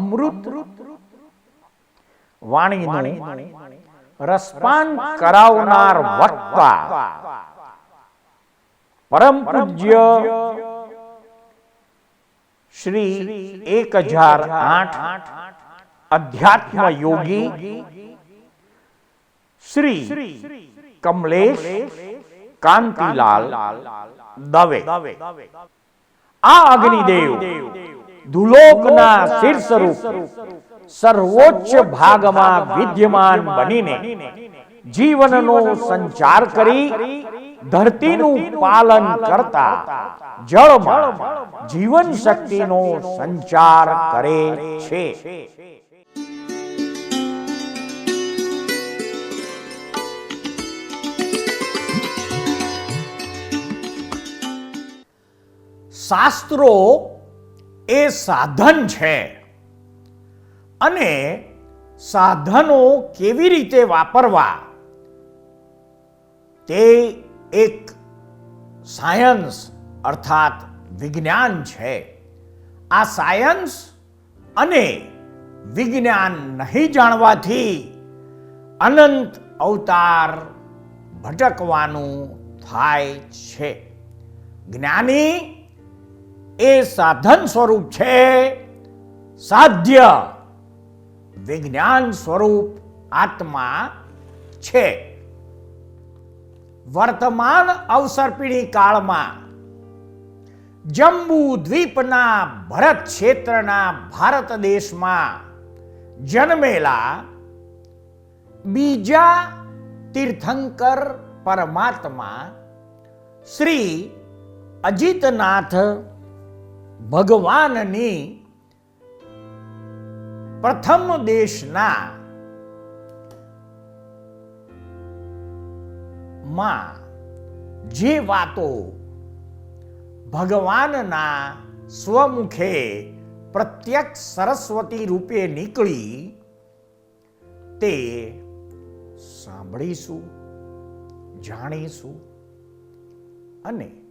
અમૃત વાણીનું રસપાન કરાવનાર વક્તા પરમ પૂજ્ય શ્રી એક હજાર આઠ અધ્યાત્મ યોગી શ્રી કમલેશ કાંતિલાલ દવે આ અગ્નિદેવ ધુલોકના શીર્ષરૂપ સર્વોચ્ચ ભાગમાં વિદ્યમાન બનીને જીવનનો સંચાર કરી ધરતીનું પાલન કરતા જળમાં જીવન શક્તિનો સંચાર કરે છે. શાસ્ત્રો એ સાધન છે. અને સાધનો કેવી રીતે વાપરવા? તે એક સાયન્સ અર્થાત વિજ્ઞાન છે. આ સાયન્સ અને વિજ્ઞાન નહીં જાણવાથી અનંત અવતાર ભટકવાનું થાય છે. જ્ઞાની એ સાધન સ્વરૂપ છે. સાધ્ય વિજ્ઞાન સ્વરૂપ આત્મા છે. વર્તમાન અવસરપીણી કાળમાં જંબુ દ્વીપના ભરત ક્ષેત્રના ભારત દેશમાં જન્મેલા બીજા તીર્થંકર પરમાત્મા શ્રી અજીતનાથ ભગવાનની પ્રથમ દેશના માં જે વાતો ભગવાનના સ્વમુખે પ્રત્યક્ષ સરસ્વતી રૂપે નીકળી તે સાંભળીશું, જાણીશું અને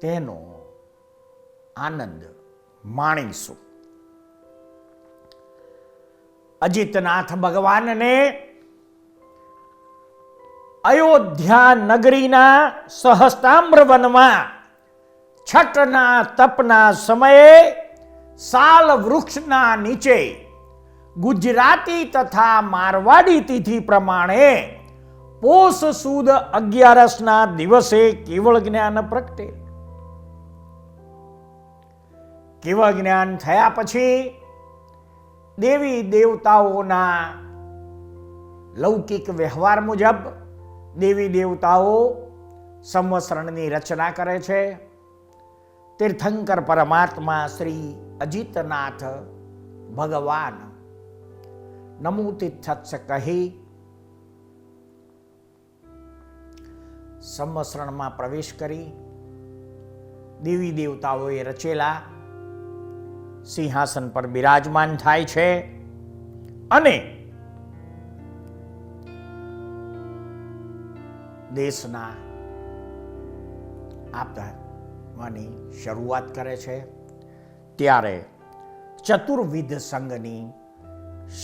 તેનો આનંદ માણીશું અજીતનાથ ભગવાનને અયોધ્યા નગરીના સહસ્તામ્ર વનમાં છઠના તપના સમયે સાલ વૃક્ષના નીચે ગુજરાતી તથા મારવાડી તિથિ પ્રમાણે પોષ સુદ અગિયારસના દિવસે કેવળ જ્ઞાન પ્રગટે. કેવળ જ્ઞાન થયા પછી દેવી દેવતાઓના લૌકિક વ્યવહાર મુજબ દેવી દેવતાઓ સંવસરણની રચના કરે છે. તીર્થંકર પરમાત્મા શ્રી અજીતનાથ ભગવાન. નમુ તીર્થત્સ કહી સંવસરણમાં પ્રવેશ કરી. દેવી દેવતાઓએ રચેલા સિંહાસન પર બિરાજમાન થાય છે. અને દેશના આપવાની શરૂઆત કરે છે. ત્યારે ચતુર્વિધ સંઘની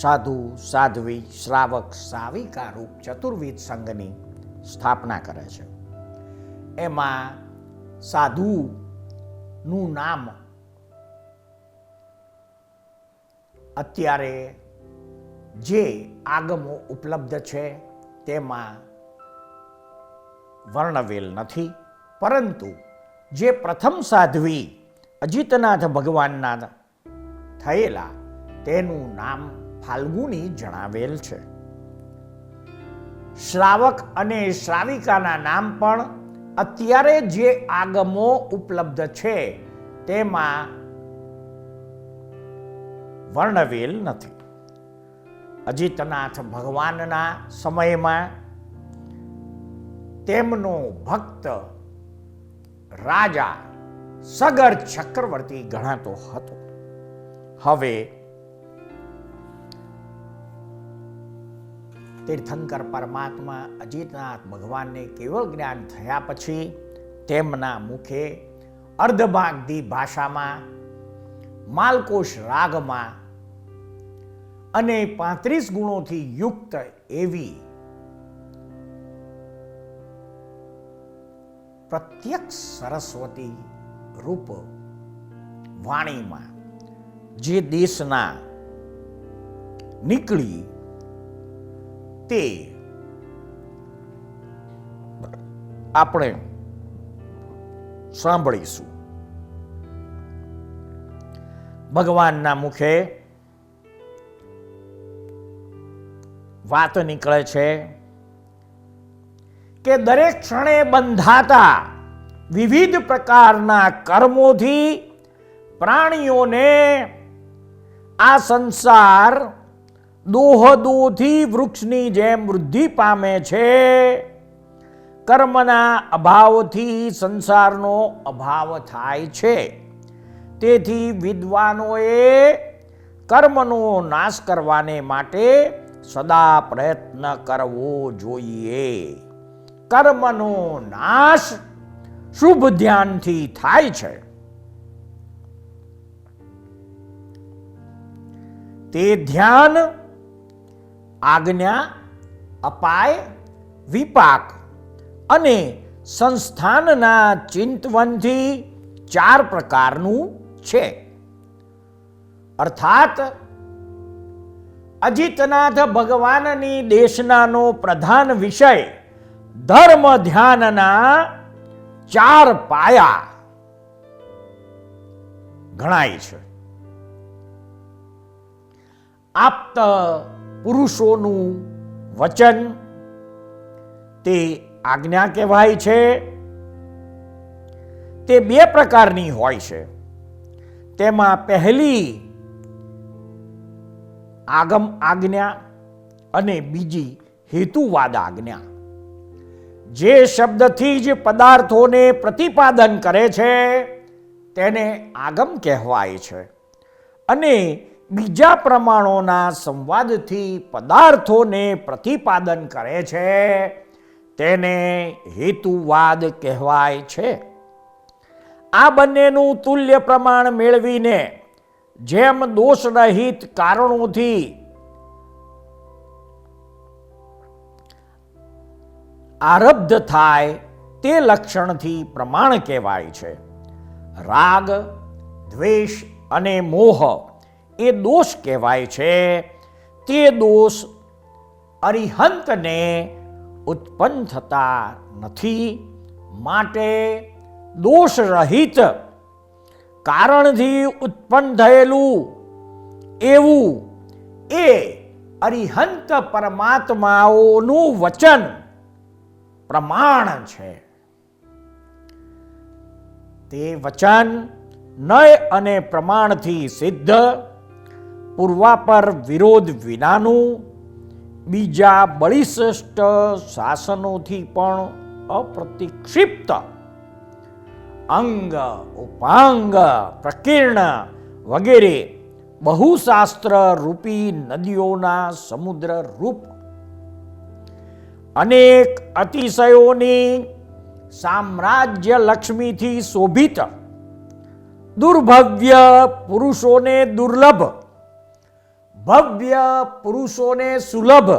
સાધુ, સાધ્વી, શ્રાવક, સાવિકા રૂપ ચતુર્વિધ સંઘની સ્થાપના કરે છે. એમાં સાધુનું નામ અત્યારે જે આગમો ઉપલબ્ધ છે તેમાં વર્ણવેલ નથી. પરંતુ જે પ્રથમ સાધ્વી અજીતનાથ ભગવાનના થયેલા તેનું નામ ફાલ્ગુની જણાવેલ છે. શ્રાવક અને શ્રાવિકાના નામ પણ અત્યારે જે આગમો ઉપલબ્ધ છે તેમાં વર્ણવેલ નથી. અજીતનાથ ભગવાનના સમયમાં તેમનો ભક્ત રાજા સગર ચક્રવર્તી ગણાતો હતો. હવે તીર્થંકર પરમાત્મા અજીતનાથ ભગવાનને કેવળ જ્ઞાન થયા પછી તેમના મુખે અર્ધભાગધી ભાષામાં માલકોશ રાગમાં અને પાંત્રીસ ગુણોથી યુક્ત એવી પ્રત્યક્ષ સરસ્વતી રૂપ વાણીમાં જે દેશના નીકળી તે આપણે સાંભળીશું. ભગવાનના મુખે વાત નીકળે છે કે દરેક ક્ષણે બંધાતા વિવિધ પ્રકારના કર્મોથી પ્રાણીઓને આ સંસાર દોહદોથી વૃક્ષની જેમ વૃદ્ધિ પામે છે. કર્મના અભાવથી સંસારનો અભાવ થાય છે. તેથી વિદ્વાનોએ કર્મનો નાશ કરવાને માટે સદા પ્રયત્ન કરવો જોઈએ. કર્મનો નાશ શુભ ધ્યાનથી થાય છે. તે ધ્યાન, આજ્ઞા, અપાય, વિપાક અને સંસ્થાનના ચિંતવનથી ચાર પ્રકારનું છે. અર્થાત, અજીતનાથ ભગવાનની દેશનાનો પ્રધાન વિષય ધર્મ ધ્યાનના ચાર પાયા ગણાય છે. આપ્ત પુરુષોનું વચન તે આજ્ઞા કહેવાય છે. તે બે પ્રકારની હોય છે. તેમાં પહેલી આગમ આજ્ઞા અને બીજી હેતુવાદ આજ્ઞા. જે શબ્દથી જ પદાર્થોને પ્રતિપાદન કરે છે, તેને આગમ કહેવાય છે. અને બીજા પ્રમાણોના સંવાદથી પદાર્થોને પ્રતિપાદન કરે છે, તેને હેતુવાદ કહેવાય છે. આ બંનેનું તુલ્ય પ્રમાણ મેળવીને જેમ દોષરહિત કારણોથી આરબ્ધ થાય તે લક્ષણથી પ્રમાણ કહેવાય છે. રાગ, દ્વેષ અને મોહ એ દોષ કહેવાય છે. તે દોષ અરિહંતને ઉત્પન્ન થતા નથી. માટે દોષ રહિત કારણથી ઉત્પન્ન થયેલું એવું એ અરિહંત પરમાત્માઓનું વચન પ્રમાણ છે. તે વચન નય અને પ્રમાણથી સિદ્ધ પૂર્વાપર વિરોધ વિનાનું, બીજા બળિશ્રેષ્ઠ શાસનોથી પણ અપ્રતિક્ષિપ્ત અંગ, ઉપાંગ, પ્રકીર્ણ વગેરે બહુશાસ્ત્ર રૂપી નદીઓના સમુદ્ર રૂપ. અનેક અતિશયોની સામ્રાજ્ય લક્ષ્મીથી શોભિત, દુર્ભવ્ય પુરુષોને દુર્લભ, ભવ્ય પુરુષોને સુલભ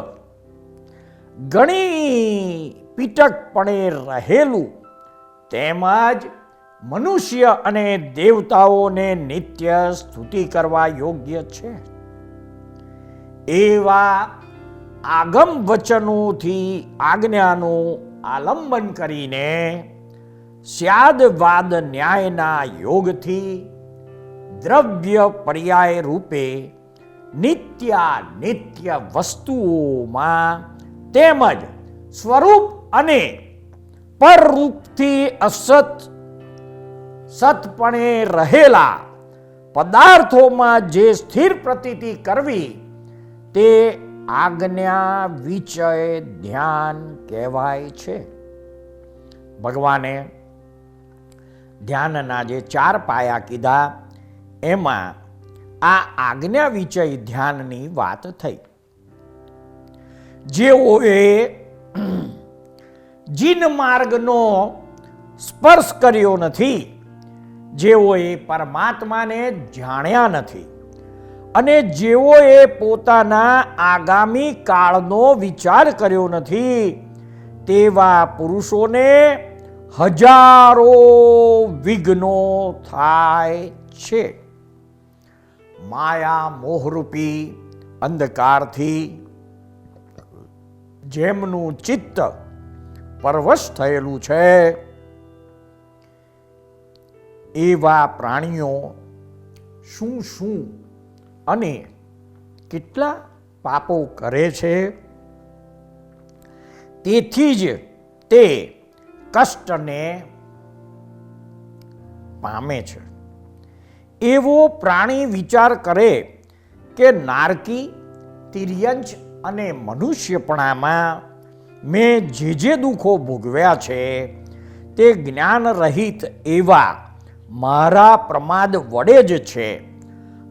ઘણી પીટકપણે રહેલું તેમજ મનુષ્ય અને દેવતાઓને નિત્ય સ્તુતિ કરવા યોગ્ય છે. એવા આગમ વચનોથી આજ્ઞાનું આલંબન કરીને સ્યાદવાદ ન્યાયના યોગથી દ્રવ્ય પર્યાય રૂપે નિત્યા નિત્ય વસ્તુઓમાં તેમજ સ્વરૂપ અને પરરૂપથી અસત સતપણે રહેલા પદાર્થોમાં જે સ્થિર પ્રતીતિ કરવી, તે આજ્ઞા વિચય ધ્યાન કહેવાય છે. ભગવાને ધ્યાનના જે ચાર પાયા કીધા, એમાં આ આજ્ઞા વિચય ધ્યાનની વાત થઈ. જેઓએ જીન માર્ગનો સ્પર્શ કર્યો નથી જેઓએ પરમાત્માને જાણ્યા નથી અને જેઓએ પોતાના આગામી કાળનો વિચાર કર્યો નથી, તેવા પુરુષોને હજારો વિઘ્નો થાય છે. માયા મોહરૂપી અંધકારથી જેમનું ચિત્ત પરવશ થયેલું છે એવા પ્રાણીઓ શું શું અને કેટલા પાપો કરે છે? તેથી જ તે કષ્ટને પામે છે. એવો પ્રાણી વિચાર કરે કે નારકી, તિર્યંચ અને મનુષ્યપણામાં મેં જે જે દુઃખો ભોગવ્યા છે, તે જ્ઞાન રહિત એવા મારા પ્રમાદ વડે જ છે.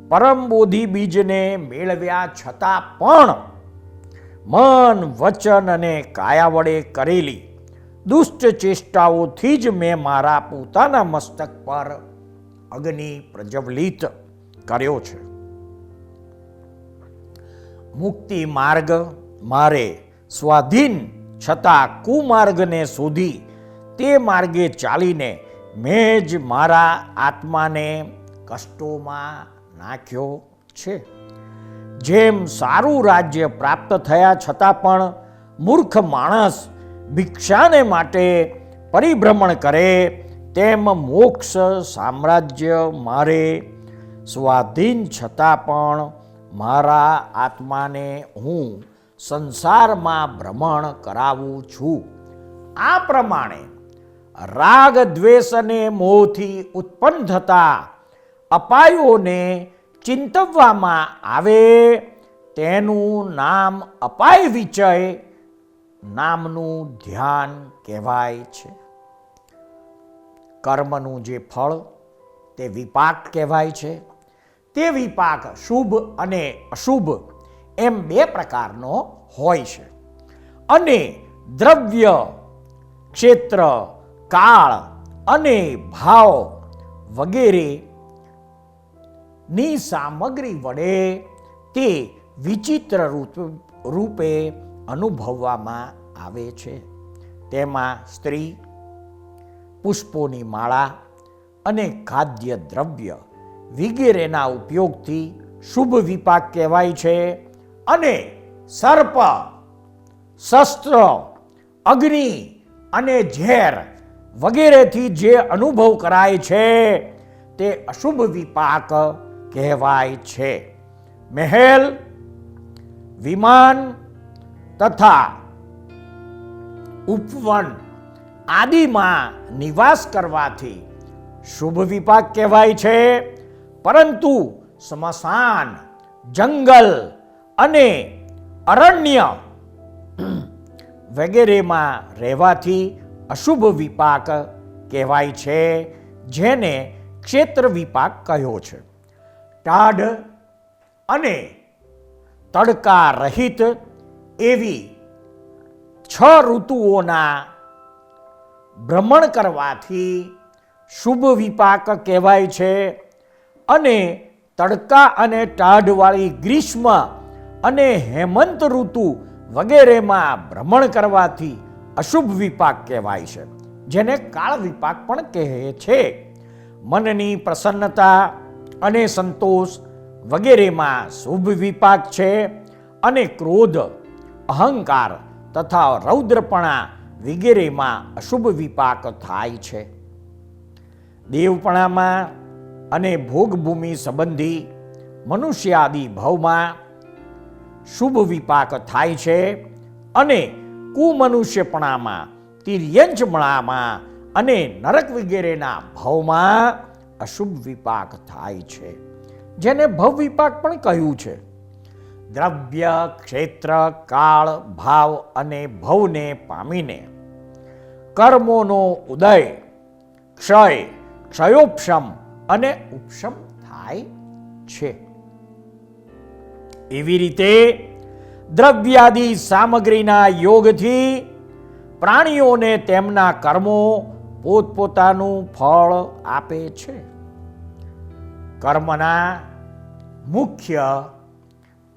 પરમ બોધિ બીજને મેળવ્યા છતાં પણ મન, વચન અને કાયા વડે કરેલી દુષ્ટ ચેષ્ટાઓથી જ મેં મારા પોતાના મસ્તક પર અગ્નિ પ્રજ્વલિત કર્યો છે. મુક્તિ માર્ગ મારે સ્વાધીન છતાં કુમાર્ગને શોધી તે માર્ગે ચાલીને મેં જ મારા આત્માને કષ્ટોમાં નાખ્યો છે. જેમ સારું રાજ્ય પ્રાપ્ત થયા છતાં પણ મૂર્ખ માણસ ભિક્ષાને માટે પરિભ્રમણ કરે, તેમ મોક્ષ સામ્રાજ્ય મારે. સ્વાધીન છતાં પણ મારા આત્માને હું સંસારમાં ભ્રમણ કરાવું છું. આ પ્રમાણે રાગ દ્વેષ અને મોહથી ઉત્પન્ન થતા અપાયોને ચિંતવવામાં આવે. તેનું નામ અપાય વિચય નામનું ધ્યાન કહેવાય છે. કર્મનું જે ફળ તે વિપાક કહેવાય છે. તે વિપાક શુભ અને અશુભ એમ બે પ્રકારનો હોય છે. અને દ્રવ્ય ક્ષેત્ર કાળ અને ભાવ વગેરે ની સામગ્રી વડે તે વિચિત્ર રૂપ- અનુભવવામાં આવે છે. તેમાં સ્ત્રી, પુષ્પોની માળા અને ખાદ્ય દ્રવ્ય વગેરેના ઉપયોગથી શુભ વિપાક કહેવાય છે અને સર્પ, શસ્ત્ર, અગ્નિ અને ઝેર વગેરેથી જે અનુભવ કરાય છે, તે અશુભ વિપાક કહેવાય છે. મહેલ, વિમાન તથા ઉપવન આદિમાં નિવાસ કરવાથી શુભ વિપાક કહેવાય છે. પરંતુ સ્મશાન, જંગલ અને અરણ્ય વગેરેમાં રહેવાથી અશુભ વિપાક કહેવાય છે, જેને ક્ષેત્ર વિપાક કહ્યો છે. ટાઢ અને તડકા રહિત એવી છ ઋતુઓના ભ્રમણ કરવાથી શુભ વિપાક કહેવાય છે અને તડકા અને ટાઢવાળી ગ્રીષ્મ અને હેમંત ઋતુ વગેરેમાં ભ્રમણ કરવાથી અશુભ વિપાક કહેવાય છે, જેને કાળ વિપાક પણ કહે છે. મનની પ્રસન્નતા અને સંતોષ વગેરેમાં શુભ વિપાક છે અને ક્રોધ, અહંકાર તથા રૌદ્રપણા વગેરેમાં અશુભ વિપાક થાય છે. દેવપણામાં અને ભોગભૂમિ સંબંધી મનુષ્યાદિ ભાવમાં શુભ વિપાક થાય છે અને કુમનુષ્યપણામાં તિર્યંચમણામાં અને નરક વગેરેના ભાવમાં અશુભ વિપાક થાય છે. જેને ભવ વિપાક પણ કહ્યું છે. દ્રવ્ય, ક્ષેત્ર, કાળ, ભાવ અને ભવને પામીને કર્મોનો ઉદય, ક્ષય, ક્ષયોપશમ અને ઉપશમ થાય છે. એવી રીતે દ્રવ્યાદિ સામગ્રીના યોગથી પ્રાણીઓને તેમના કર્મો પોતપોતાનું ફળ આપે છે. કર્મના મુખ્ય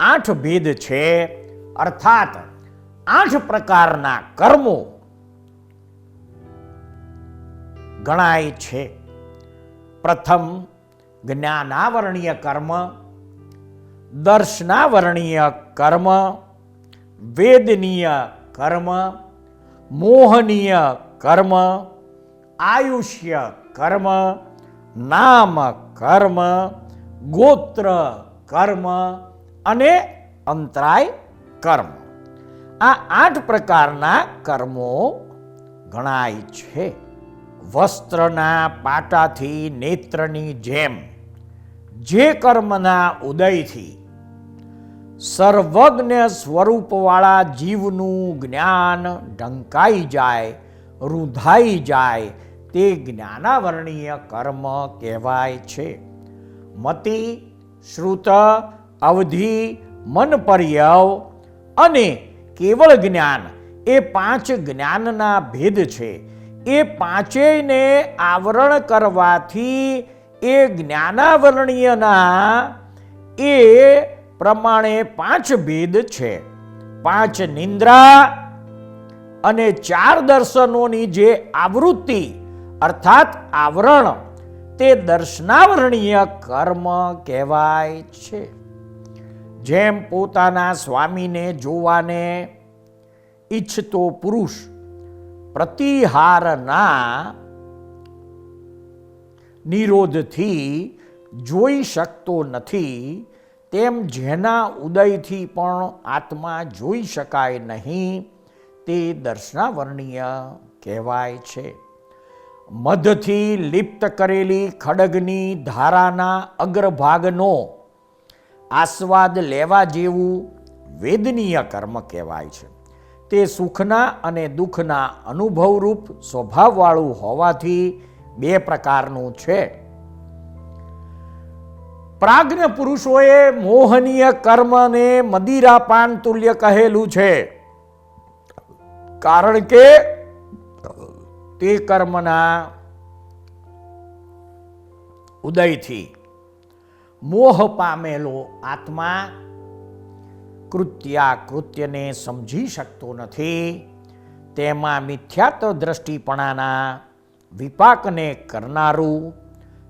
આઠ ભેદ છે, અર્થાત આઠ પ્રકારના કર્મો ગણાય છે. પ્રથમ જ્ઞાનાવરણીય કર્મ દર્શનાવરણીય કર્મ, વેદનીય કર્મ, મોહનીય કર્મ, આયુષ્ય કર્મ, નામ કર્મ, ગોત્ર કર્મ અને અંતરાય કર્મ. આ આઠ પ્રકારના કર્મો ગણાય છે. વસ્ત્રના પાટાથી નેત્રની જેમ, જે કર્મના ઉદયથી સર્વજ્ઞ સ્વરૂપવાળા જીવનું જ્ઞાન ઢંકાઈ જાય, રૂંધાઈ જાય, તે જ્ઞાનાવરણીય કર્મ કહેવાય છે. મતિ, શ્રુત, અવધિ મનપર્યવ અને કેવળ જ્ઞાન એ પાંચ જ્ઞાનના ભેદ છે. એ પાંચેયને આવરણ કરવાથી એ જ્ઞાનાવરણીયના એ પ્રમાણે પાંચ ભેદ છે. પાંચ નિંદ્રા અને ચાર દર્શનોની જે આવૃત્તિ, અર્થાત આવરણ, તે દર્શનાવરણીય કર્મ કહેવાય છે. જેમ પોતાના સ્વામીને જોવાને ઈચ્છતો પુરુષ પ્રતિહારના નિરોધથી જોઈ શકતો નથી તેમ જેના ઉદયથી પણ આત્મા જોઈ શકાય નહીં, તે દર્શનાવર્ણીય કહેવાય છે. મધથી લિપ્ત કરેલી ખડગની ધારાના અગ્રભાગનો આસ્વાદ લેવા જેવું વેદનીય કર્મ કહેવાય છે. તે સુખના અને દુઃખના અનુભવરૂપ સ્વભાવવાળું હોવાથી બે પ્રકારનું છે. પ્રાજ્ઞ પુરુષોએ મોહનીય કર્મને મદિરાપાન તુલ્ય કહેલું છે. કારણ કે તે કર્મના ઉદયથી મોહ પામેલો આત્મા કૃત્યા કૃત્યને સમજી શકતો નથી. તેમાં મિથ્યાત્વ દ્રષ્ટિપણાના વિપાકને કરનારું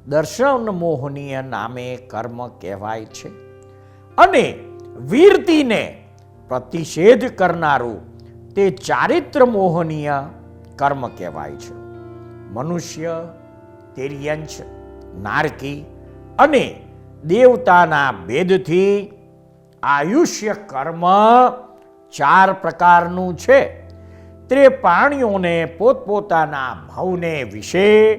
દર્શન મોહનીય નામે કર્મ કહેવાય છે. અને વીરતીને પ્રતિષેધ કરનારું તે ચારિત્ર મોહનીય કર્મ કહેવાય છે. મનુષ્ય તેર્યંશ નારકી અને દેવતાના ભેદથી આયુષ્ય કર્મ ચાર પ્રકારનું છે. તે પ્રાણીઓને પોતપોતાના ભવને વિશે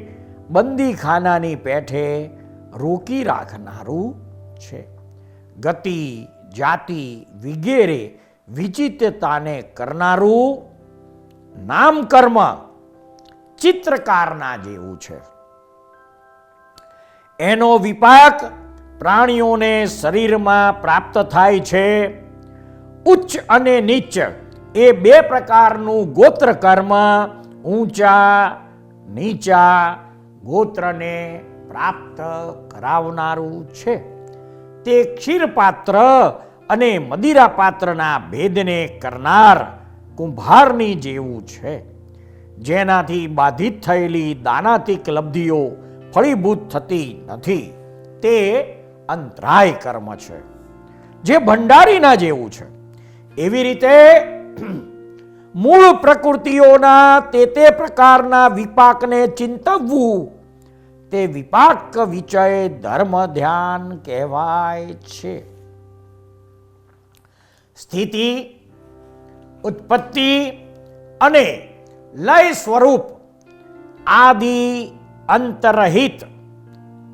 બંદીખાનાની પેઠે રોકી રાખનારું છે. ગતિ, જાતિ વિગેરે વિચિત્રતાને કરનારું નામકર્મ ચિત્રકારના જેવું છે. એનો વિપાક પ્રાણીઓને શરીરમાં પ્રાપ્ત થાય છે. ઉચ્ચ અને નીચ એ બે પ્રકારનું ગોત્ર કર્મ ઊંચા, નીચા ગોત્રને પ્રાપ્ત કરાવનારું છે. તે ક્ષીરપાત્ર અને મદિરા પાત્રના ભેદને કરનાર કુંભારની જેવું છે. જેનાથી બાધિત થયેલી દાનાતિક લબ્ધિઓ ફળીભૂત થતી નથી. તે અંતરાય કર્મ છે. જે ભંડારીના જેવું છે. એવી રીતે મૂળ પ્રકૃતિઓના તે તે પ્રકારના વિપાકને ચિંતવવું. તે વિપાક વિચય ધર્મ ધ્યાન કહેવાય છે. સ્થિતિ, ઉત્પત્તિ અને લય સ્વરૂપ આદિ અંતરહિત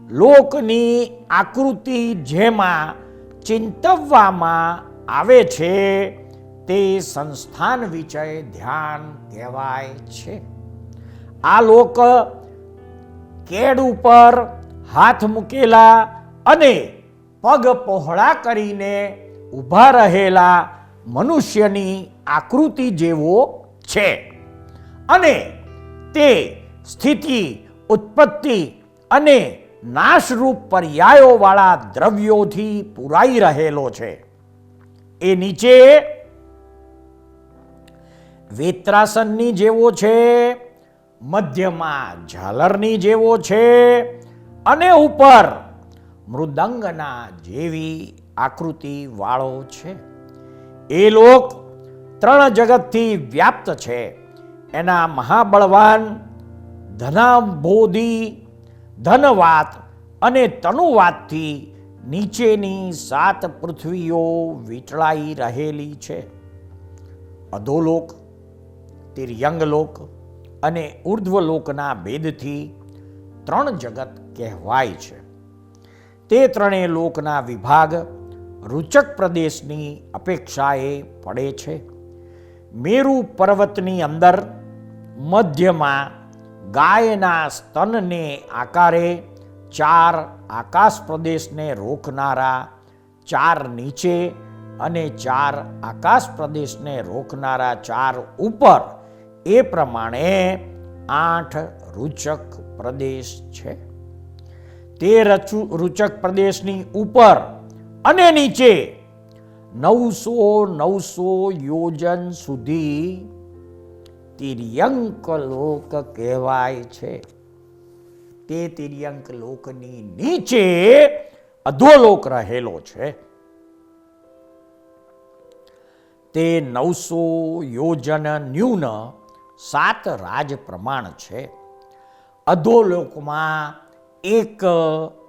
લોકની આકૃતિ જેમાં ચિંતવવામાં આવે છે. તે સંસ્થાન વિષય ધ્યાન કહેવાય છે. આ લોક કેડ ઉપર હાથ મૂકેલા અને પગ પહોળા કરીને ઊભા રહેલા મનુષ્યની આકૃતિ જેવો છે. અને તે સ્થિતિ, ઉત્પત્તિ અને નાશરૂપ પર્યાયોવાળા દ્રવ્યોથી પુરાઈ રહેલો છે. એ નીચે વેત્રાસનની જેવો છે, મધ્યમાં ઝાલરની જેવો છે અને ઉપર મૃદંગના જેવી આકૃતિ વાળો છે. એ લોક ત્રણ જગતથી વ્યાપ્ત છે. એના મહાબળવાન ધનાબોધી ધનવાત અને તનુવાતથી નીચેની સાત પૃથ્વીઓ વીંટળાઈ રહેલી છે. અધોલોક તિર્યંગલોક અને ઉર્ધ્વલોકના ભેદથી ત્રણ જગત કહેવાય છે. તે ત્રણેય લોકના વિભાગ રૂચક પ્રદેશની અપેક્ષાએ પડે છે. મેરુ પર્વતની અંદર મધ્યમાં ગાયના સ્તનને આકારે ચાર આકાશ પ્રદેશને રોકનારા ચાર નીચે અને ચાર આકાશ પ્રદેશને રોકનારા ચાર ઉપર એ પ્રમાણે આઠ રૂચક પ્રદેશ છે. તે રચુ, રૂચક પ્રદેશની ઉપર અને નીચે નવસો નવસો યોજન સુધી તિર્યંક લોક કહેવાય છે. તે તિર્યંક લોકની નીચે અધોલોક રહેલો છે. તે નવસો યોજન ન્યૂન સાત રાજ પ્રમાણ છે. અધોલોકમાં એક,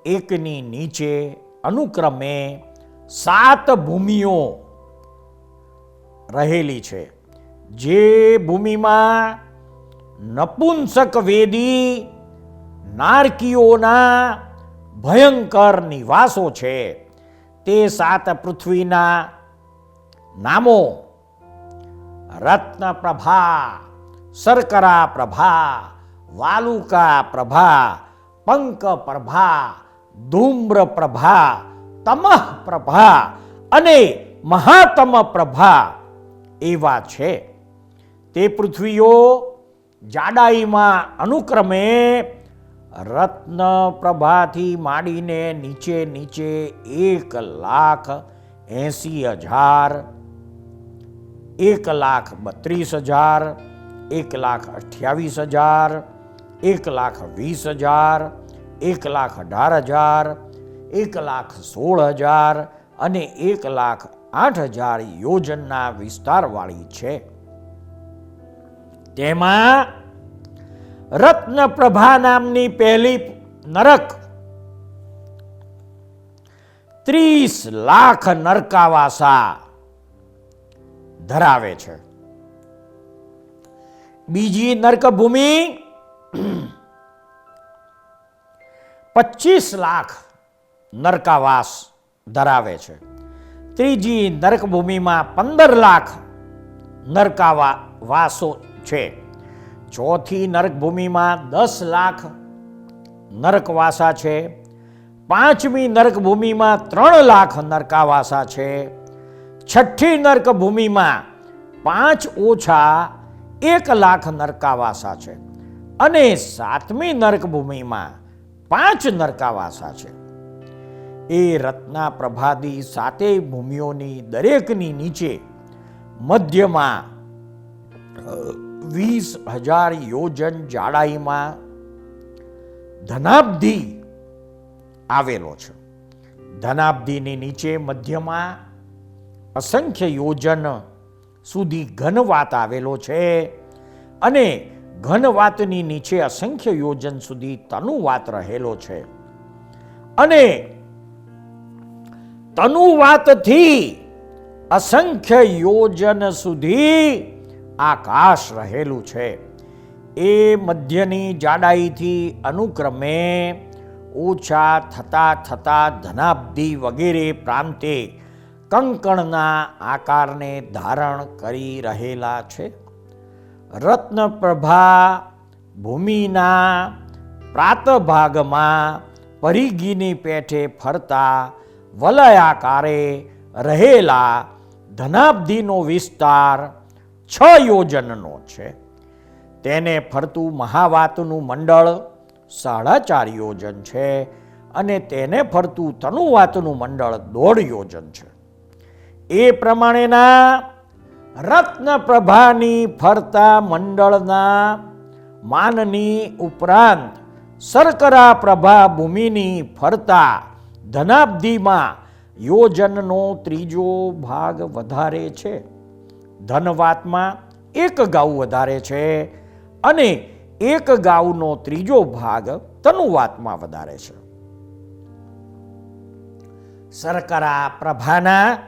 એકની નીચે અનુક્રમે સાત ભૂમિઓ રહેલી છે. જે ભૂમિમાં નપુંસક વેદી, નારકીઓના ભયંકર નિવાસો છે. તે સાત પૃથ્વીના નામો રત્ન પ્રભા શર્કરા પ્રભા વાલુકા પ્રભા પંક પ્રભા ધૂમ્ર પ્રભા તમઃ પ્રભા અને મહાતમ પ્રભા એવા છે તે પૃથ્વીઓ જાડાઈમાં અનુક્રમે રત્ન પ્રભાથી માંડીને નીચે નીચે એક લાખ એંસી હજાર, એક લાખ બત્રીસ હજાર એક લાખ અઠ્યાવીસ હજાર, એક લાખ વીસ હજાર, એક લાખ અઢાર હજાર, એક લાખ સોળ હજાર અને એક લાખ આઠ હજાર યોજનના વિસ્તારવાળી છે. તેમાં રત્નપ્રભા નામની પહેલી નરક, ત્રીસ લાખ નરકાવાસા ધરાવે છે. બીજી નર્ક ભૂમિ પચીસ લાખ નરકાવાસ ધરાવે છે. ત્રીજી નરક ભૂમિમાં પંદર લાખ નરકાવા છે. ચોથી નરક ભૂમિમાં દસ લાખ નરકવાસા છે. પાંચમી નરક ભૂમિમાં ત્રણ લાખ નરકાવાસા છે. છઠ્ઠી નરક ભૂમિમાં પાંચ ઓછા એક લાખ નરકાવાસા છે અને સાતમી નરક ભૂમિમાં પાંચ નરકાવાસા છે. એ રત્ના પ્રભાદી સાતેય ભૂમિઓની દરેકની નીચે મધ્યમાં વીસ હજાર યોજન જાડાઈમાં ધનાબ્ધિ આવેલો છે. ધનાબ્ધિની નીચે મધ્યમાં અસંખ્ય યોજન સુધી ઘનવાત આવેલો છે. અને ઘનવાતની નીચે અસંખ્ય યોજન સુધી તનુવાત રહેલો છે. અને તનુવાતથી અસંખ્ય યોજન સુધી આકાશ રહેલું છે. એ મધ્યની જાડાઈથી અનુક્રમે ઓછા થતા થતા ધનાબ્ધિ વગેરે પ્રાંતે કંકણના આકારને ધારણ કરી રહેલા છે. રત્નપ્રભા ભૂમિના પ્રાતભાગમાં પરિગીની પેઠે ફરતા વલયાકારે રહેલા ધનાબ્ધિનો વિસ્તાર છ યોજનનો છે. તેને ફરતું મહાવાતનું મંડળ સાડા ચાર યોજન છે અને તેને ફરતું તનુવાતનું મંડળ દોઢ યોજન છે. એ પ્રમાણેના રત્ન પ્રભાની ફરતા મંડળના માનની ઉપરાંત શર્કરા પ્રભા ભૂમિની ફરતા ધનાબ્ધિમાં યોજનનો ત્રીજો ભાગ વધારે છે. ધનવાતમાં એક ગાઉ વધારે છે અને એક ગાઉનો ત્રીજો ભાગ તનુવાતમાં વધારે છે. શર્કરા પ્રભાના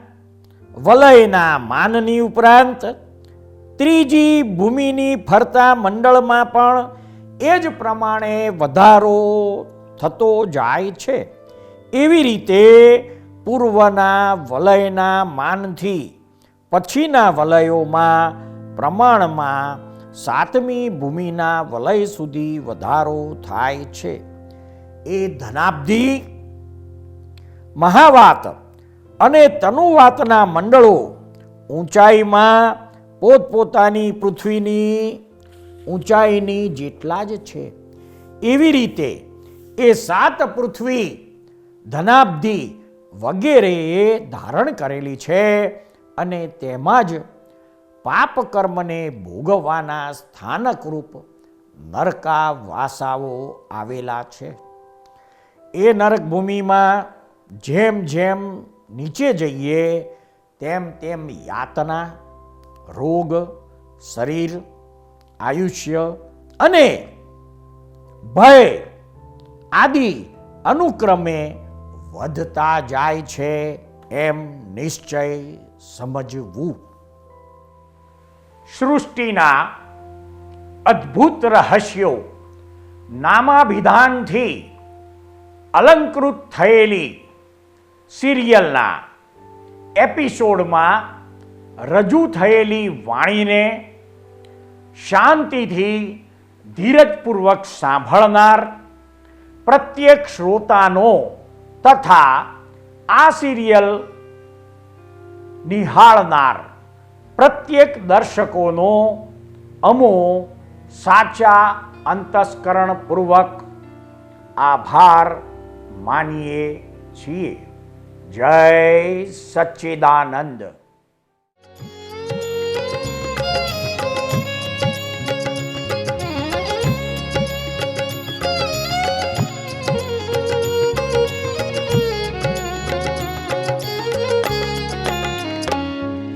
વલયના માનની ઉપરાંત ત્રીજી ભૂમિની ફરતા મંડળમાં પણ એ જ પ્રમાણે વધારો થતો જાય છે. એવી રીતે પૂર્વના વલયના માનથી પછીના વલયોમાં પ્રમાણમાં સાતમી ભૂમિના વલય સુધી વધારો થાય છે. એ ધનાબ્ધિ મહાવાત અને તનુવાતના મંડળો ઊંચાઈમાં પોતપોતાની પૃથ્વીની ઊંચાઈની જેટલા જ છે. એવી રીતે એ સાત પૃથ્વી ધનાબ્ધિ વગેરે ધારણ કરેલી છે અને તેમાં જ પાપ કર્મને ભોગવવાના સ્થાનકરૂપ નરકા વાસાઓ આવેલા છે. એ નરક ભૂમિમાં જેમ જેમ નીચે જઈએ, તેમ તેમ યાતના, રોગ, શરીર, આયુષ્ય અને ભય આદિ અનુક્રમે વધતા જાય છે એમ નિશ્ચય સમજવું. સૃષ્ટિના અદ્ભુત રહસ્યો નામાભિધાનથી અલંકૃત થયેલી સિરિયલના એપિસોડમાં રજૂ થયેલી વાણીને શાંતિથી ધીરજપૂર્વક સાંભળનાર પ્રત્યેક શ્રોતાનો તથા આ સિરિયલ નિહાળનાર પ્રત્યેક દર્શકોનો અમો સાચા અંતસ્કરણપૂર્વક આભાર માનીએ છીએ જય સચ્ચિદાનંદ.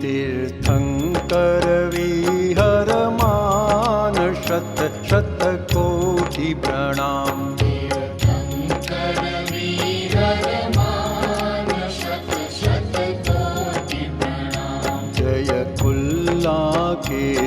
તીર્થંકર વિહરમાન શત શત કોટી પ્રણામ. রাধে